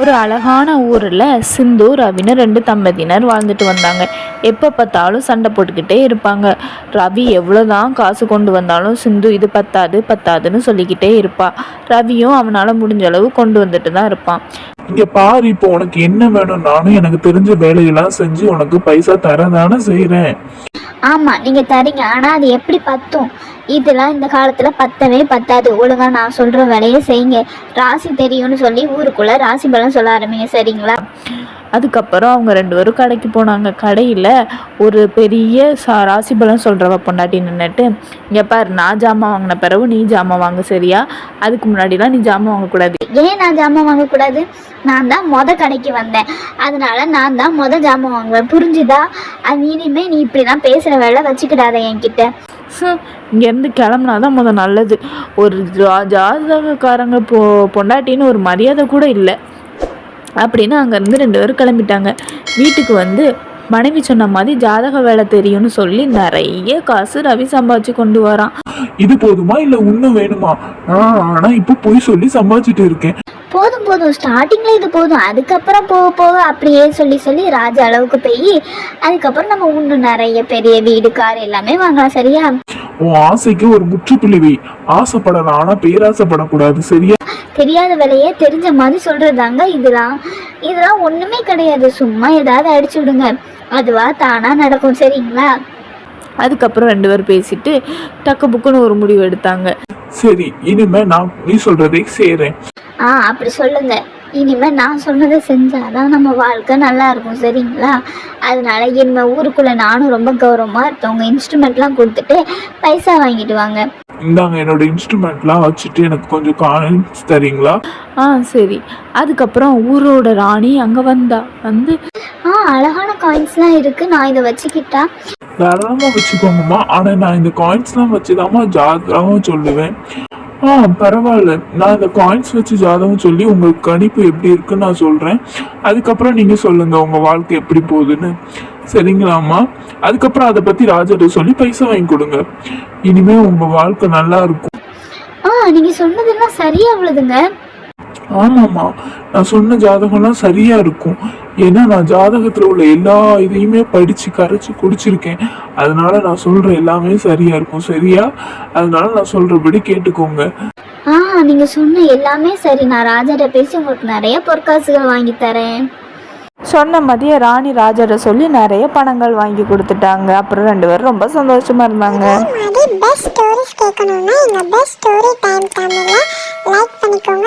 ஒரு அழகான ஊரில் சிந்து ரவின்னு ரெண்டு தம்பதியினர் வாழ்ந்துட்டு வந்தாங்க. எப்போ பார்த்தாலும் சண்டை போட்டுக்கிட்டே இருப்பாங்க. ரவி எவ்வளோதான் காசு கொண்டு வந்தாலும் சிந்து இது பத்தாது பத்தாதுன்னு சொல்லிக்கிட்டே இருப்பா. ரவியும் அவனால் முடிஞ்ச அளவு கொண்டு வந்துட்டு தான் இருப்பான். இங்கே பாரு இப்போ உனக்கு என்ன வேணும் நானும் எனக்கு தெரிஞ்ச வேலையெல்லாம் செஞ்சு உனக்கு பைசா தரதானே செய்கிறேன் ஆமா நீங்க தரீங்க. ஆனா அது எப்படி பத்தும்? இதெல்லாம் இந்த காலத்துல பத்தவே பத்தாது. ஒழுங்கா நான் சொல்ற வேலையை செய்யுங்க. ராசி தெரியும்னு சொல்லி ஊருக்குள்ள ராசி பலன் சொல்ல ஆரம்பிங்க. சரிங்களா? அதுக்கப்புறம் அவங்க ரெண்டு பேரும் கடைக்கு போனாங்க. கடையில் ஒரு பெரிய சா ராசிபலன் சொல்கிறவ பொண்டாட்டி நின்றுட்டு இங்கே பாரு நான் ஜாமான் வாங்கின பிறகு நீ ஜாமான் வாங்க சரியா? அதுக்கு முன்னாடிலாம் நீ ஜாமான் வாங்கக்கூடாது. ஏன் நான் ஜாமான் வாங்கக்கூடாது? நான் தான் மொத கடைக்கு வந்தேன். அதனால நான் தான் மொத ஜாமான் வாங்குவேன். புரிஞ்சுதா? அது இனிமே நீ இப்படிலாம் பேசுற வேலை வச்சுக்கிடாத என்கிட்ட. இங்கேருந்து கிளம்புனா தான் முத நல்லது. ஒரு ஜா- ஜாதகக்காரங்க பொ பொண்டாட்டின்னு ஒரு மரியாதை கூட இல்லை. அப்படின்னு அங்கேருந்து ரெண்டு பேரும் கிளம்பிட்டாங்க. வீட்டுக்கு வந்து மனைவி சொன்ன மாதிரி ஜாதக வேலை தெரியும்னு சொல்லி நிறைய காசு ரவி சம்பாதிச்சு கொண்டு வரான். இது போதுமா? இல்ல இன்னும் வேணுமா? நான் ஆனா இப்போ பொய் சொல்லி சம்பாதிச்சுட்டு இருக்கேன். போதும் போதும். ஸ்டார்டிங்ல இது போதும். அதுக்கப்புறம் போக போக அப்படியே சொல்லி சொல்லி ராஜ அளவுக்கு போய் அதுக்கப்புறம் நம்ம இன்னும் நிறைய பெரிய வீடு கார் எல்லாமே வாங்கலாம் சரியா? உன் ஆசைக்கு ஒரு முற்றுப்புள்ளி வை. ஆசைப்படலாம் ஆனா பேராசைப்படக்கூடாது சரியா? தெரியாத வேலையே தெரிஞ்ச மாதிரி சொல்றதாங்க இதெல்லாம். இதெல்லாம் ஒண்ணுமே கிடையாது. சும்மா ஏதாவது அடிச்சு விடுங்க. அதுவா தானா நடக்கும் சரிங்களா? அதுக்கப்புறம் ரெண்டு பேரும் பேசிட்டு டக்கு புக்குன்னு ஒரு முடிவு எடுத்தாங்க. சரி இனிமே நான் நீ சொல்றதை செய்றேன் ஆ அப்படி சொல்லுங்க. இனிமே நான் சொன்னதை செஞ்சாதான் நம்ம வாழ்க்கை நல்லா இருக்கும் சரிங்களா? அதனால இனிமே ஊருக்குள்ள நானும் ரொம்ப கௌரவமா இருக்கவங்க இன்ஸ்ட்ருமெண்ட்லாம் கொடுத்துட்டு பைசா வாங்கிட்டு வாங்க. இந்தாங்க என்னோட இன்ஸ்ட்ருமெண்ட்லாம் வச்சுட்டு எனக்கு கொஞ்சம் காயின்ஸ் தரீங்களா? ஆ சரி. அதுக்கப்புறம் ஊரோட ராணி அங்கே வந்தா வந்து ஆ அழகான காயின்ஸ்லாம் இருக்கு. நான் இதை வச்சுக்கிட்டா. தாராளமா வச்சுக்கோங்கம்மா. ஆனா நான் இந்த காயின்ஸ்லாம் வச்சுதாம்மா ஜாதகம் சொல்லுவேன். ஆ பரவாயில்ல. நான் இந்த காயின்ஸ் வச்சு ஜாதகம் சொல்லி உங்களுக்கு கணிப்பு எப்படி இருக்குன்னு நான் சொல்கிறேன் அதுக்கப்புறம் நீங்கள் சொல்லுங்கள் உங்கள் வாழ்க்கை எப்படி போகுதுன்னு. சரிங்களாம்மா? அதுக்கப்புறம் அதை பற்றி ராஜாட்ட சொல்லி பைசா வாங்கி கொடுங்க. இனிமேல் உங்கள் வாழ்க்கை நல்லா இருக்கும். ஆ நீங்கள் சொன்னதெல்லாம் சரியா உள்ளதுங்க ஆமாம்மா. நான் சொன்ன ஜாதகம்லாம் சரியா இருக்கும். ஏன்னா நான் ஜாதகத்துல உள்ள எல்லா இதையுமே படிச்சு கரைச்சு குடிச்சிருக்கேன். அதனால நான் சொல்ற எல்லாமே சரியா இருக்கும். சரியா? அதனால நான் சொல்றபடி கேட்டுக்கோங்க. ஆ நீங்க சொன்ன எல்லாமே சரி. நான் ராஜாட்ட பேசி உங்களுக்கு நிறைய பொற்காசுகள் வாங்கி தரேன். சொன்ன மதிய ராணி ராஜாட்ட சொல்லி நிறைய பணங்கள் வாங்கி கொடுத்துட்டாங்க. அப்புறம் ரெண்டு பேரும் ரொம்ப சந்தோஷமா இருந்தாங்க. மாதிரி பெஸ்ட் ஸ்டோரிஸ் கேட்கணும்னா எங்க பெஸ்ட் ஸ்டோரி டைம் தமிழை லைக் பண்ணிக்கோங்க.